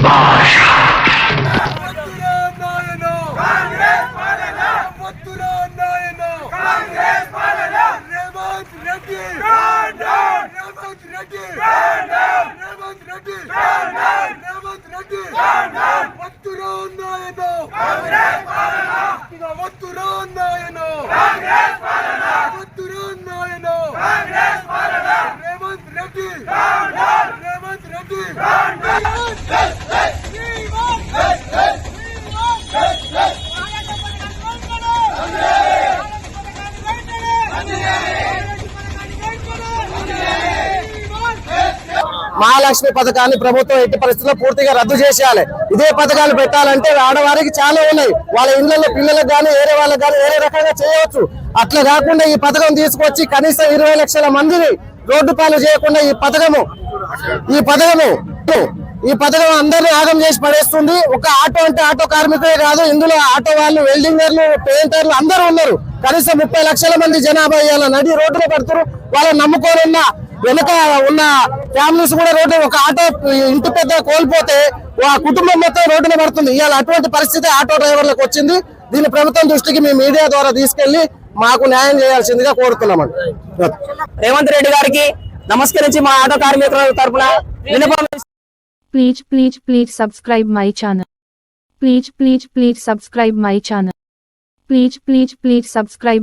Yeah. Mahalakshmi పథకాన్ని ప్రభుత్వం ఎట్టి పరిస్థితుల్లో పూర్తిగా రద్దు చేసేయాలి. ఇదే పథకాలు పెట్టాలంటే ఆడవారికి చాలా ఉన్నాయి. వాళ్ళ ఇళ్ళలో పిల్లలకు కానీ వేరే వాళ్ళకి కానీ వేరే రకంగా చేయవచ్చు. అట్లా కాకుండా ఈ పథకం తీసుకొచ్చి కనీసం ఇరవై లక్షల మందిని రోడ్డు పాలు చేయకుండా ఈ పథకము ఈ పథకము ఈ పథకం అందరినీ ఆగం చేసి పడేస్తుంది. ఒక ఆటో అంటే ఆటో కార్మికులే కాదు ఇందులో ఆటో వాళ్ళు వెల్డింగర్లు పెయింటర్లు అందరూ ఉన్నారు. కనీసం ముప్పై లక్షల మంది జనాభా ఇవాళ నడి రోడ్డున పడుతున్నారు వాళ్ళని నమ్ముకొని వెనుక ఉన్న ఫ్యామిలీస్ కూడా రోడ్డు ఒక ఆటో ఇంటి పెద్ద కోల్పోతే ఆ కుటుంబం మొత్తం రోడ్డున పడుతుంది ఇవాళ అటువంటి పరిస్థితి ఆటో డ్రైవర్లకు వచ్చింది దీన్ని ప్రభుత్వం దృష్టికి మీ మీడియా ద్వారా తీసుకెళ్ళి మాకు న్యాయం చేయాల్సిందిగా కోరుతున్నామండి రేవంత్ రెడ్డి గారికి నమస్కరించి మా ఆటో కార్మికుల తరపున విన్నపం Please, please, please subscribe my channel. Please, please, please subscribe my channel. Please, please, please subscribe.